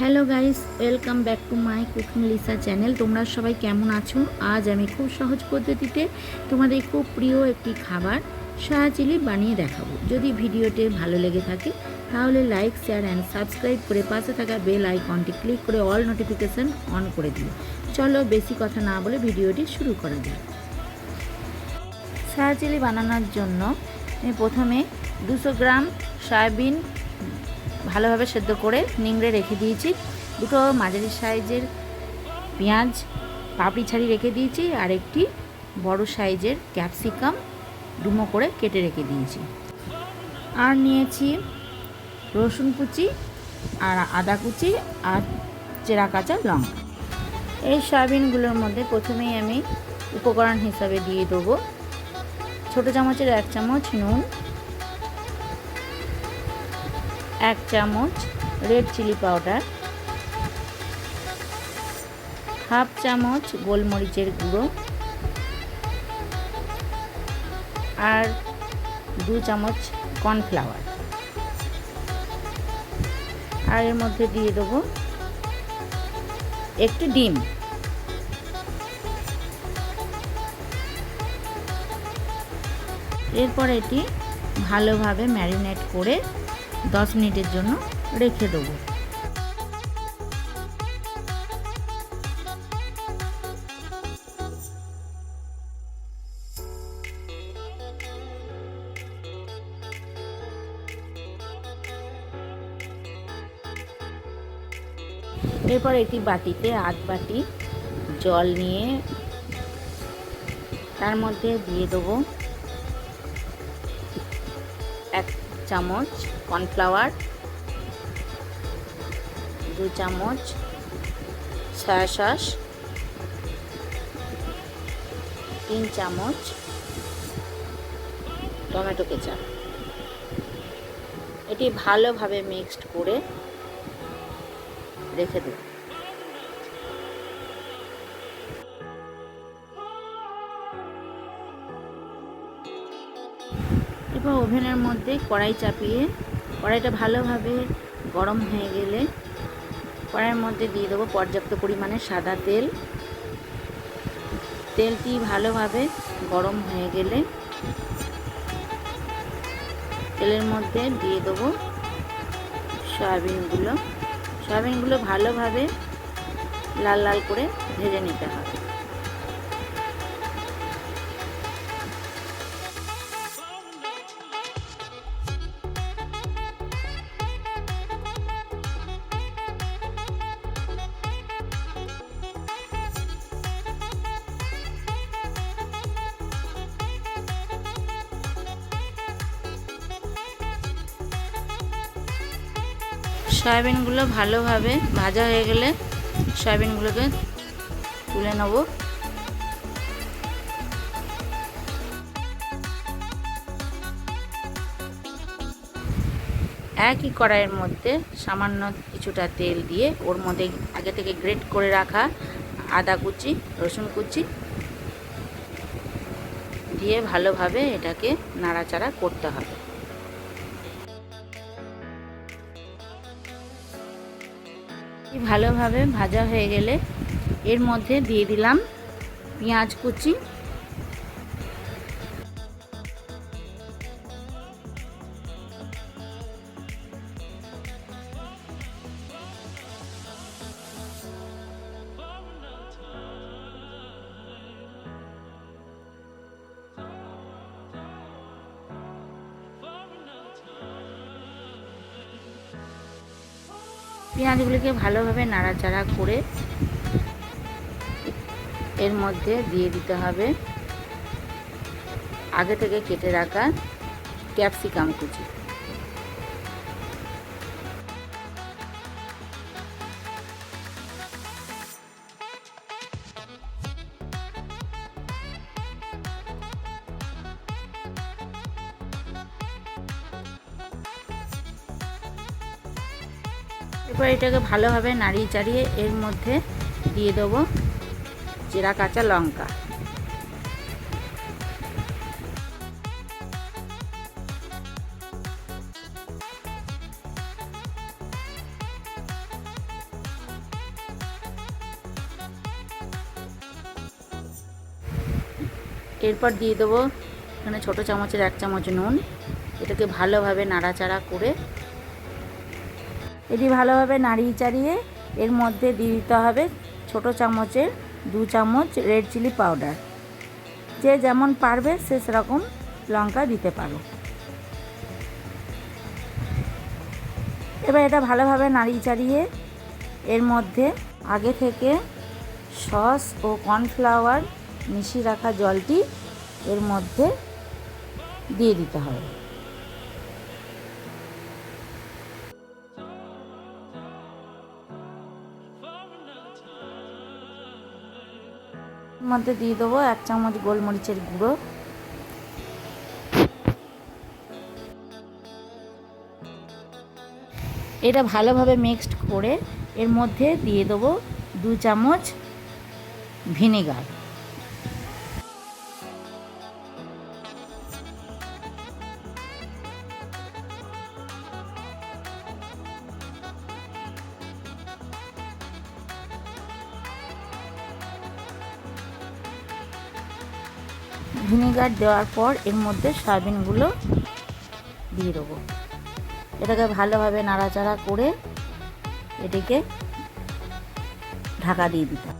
Hello guys welcome back to my cooking Lisa channel তোমরা সবাই কেমন আছো? আজ আমি খুব সহজ পদ্ধতিতে তোমাদের খুব প্রিয় একটি খাবার সাহা চিলি বানিয়ে দেখাবো। যদি ভিডিওটি ভালো লেগে থাকে, তাহলে লাইক শেয়ার অ্যান্ড সাবস্ক্রাইব করে পাশে থাকা বেল আইকনটি ক্লিক করে অল নোটিফিকেশান অন করে দিও। চলো বেশি কথা না বলে ভিডিওটি শুরু করা যাক। সাহা চিলি বানানোর জন্য প্রথমে দুশো গ্রাম সয়াবিন ভালোভাবে সেদ্ধ করে নিংড়ে রেখে দিয়েছি। দুটো মাঝারি সাইজের পেঁয়াজ পাপড়ি ছাড়ি রেখে দিয়েছি আর একটি বড় সাইজের ক্যাপসিকাম ডুমো করে কেটে রেখে দিয়েছি। আর নিয়েছি রসুন কুচি আর আদা কুচি আর চেরা কাঁচা লঙ্কা। এই সয়াবিনগুলোর মধ্যে প্রথমেই আমি উপকরণ হিসাবে দিয়ে দেবো। ছোটো চামচের এক চামচ নুন এক চামচ রেড চিলি পাউডার, হাফ চামচ গোলমরিচের গুঁড়ো আর দু চামচ কর্নফ্লাওয়ার। আর এর মধ্যে দিয়ে দেবো একটি ডিম। এরপর এটি ভালোভাবে ম্যারিনেট করে দশ মিনিটের জন্য রেখে দেবো। এরপর একটি বাটিতে আধ বাটি জল নিয়ে তার মধ্যে দিয়ে দেবো চামচ, কর্নফ্লাওয়ার, দু চামচ, সয়া সস, তিন চামচ টমেটো কেচাপ। এটি ভালোভাবে মিক্সড করে রেখে দেব এরপর ওভেনের মধ্যে কড়াই চাপিয়ে, কড়াইটা ভালোভাবে গরম হয়ে গেলে কড়াইয়ের মধ্যে দিয়ে দেবো পর্যাপ্ত পরিমাণে সাদা তেল। তেলটি ভালোভাবে গরম হয়ে গেলে তেলের মধ্যে দিয়ে দেবো সয়াবিনগুলো। সয়াবিনগুলো ভালোভাবে লাল লাল করে ভেজে নিতে হবে। সয়াবিনগুলো ভালোভাবে ভাজা হয়ে গেলে সয়াবিনগুলোকে তুলে নেব। একই কড়াইয়ের মধ্যে সামান্য কিছুটা তেল দিয়ে ওর মধ্যে আগে থেকে গ্রেট করে রাখা আদা কুচি, রসুন কুচি দিয়ে ভালোভাবে এটাকে নাড়াচাড়া করতে হবে। ভালোভাবে ভাজা হয়ে গেলে এর মধ্যে দিয়ে দিলাম পেঁয়াজ কুচি পেঁয়াজগুলিকে ভালোভাবে নাড়াচাড়া করে এর মধ্যে দিয়ে দিতে হবে আগে থেকে কেটে রাখা ক্যাপসিকাম কুচি। এরপর এটাকে ভালোভাবে নাড়িয়ে চাড়িয়ে এর মধ্যে দিয়ে দেবো চেরা কাঁচা লঙ্কা। এরপর দিয়ে দেবো এখানে ছোটো চামচের এক চামচ নুন। এটাকে ভালোভাবে নাড়াচাড়া করে এটি ভালোভাবে নাড়িয়ে চাড়িয়ে এর মধ্যে দিয়ে দিতে হবে ছোটো চামচের দু চামচ রেড চিলি পাউডার। যে যেমন পারবে সে সেরকম লঙ্কা দিতে পারো। এবার এটা ভালোভাবে নাড়িয়ে চাড়িয়ে এর মধ্যে আগে থেকে সস ও কর্নফ্লাওয়ার মিশিয়ে রাখা জলটি এর মধ্যে দিয়ে দিতে হবে। মধ্যে দিয়ে দেবো এক চামচ গোলমরিচের গুঁড়ো। এটা ভালোভাবে মিক্সড করে এর মধ্যে দিয়ে দেবো দু চামচ ভিনেগার। ভিনেগার দেওয়ার পর এর মধ্যে সয়াবিনগুলো দিয়ে দেবো। এটাকে ভালোভাবে নাড়াচাড়া করে এটিকে ঢাকা দিয়ে দিতাম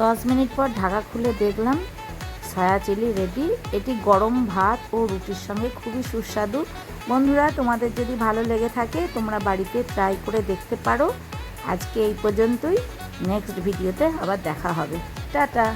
দশ মিনিট পর ঢাকা খুলে দেখলাম সয়া চিলি রেডি এটি গরম ভাত ও রুটির সঙ্গে খুবই সুস্বাদু। বন্ধুরা, তোমাদের যদি ভালো লেগে থাকে, তোমরা বাড়িতে ট্রাই করে দেখতে পারো। আজকে এই পর্যন্তই। নেক্সট ভিডিওতে আবার দেখা হবে। টাটা!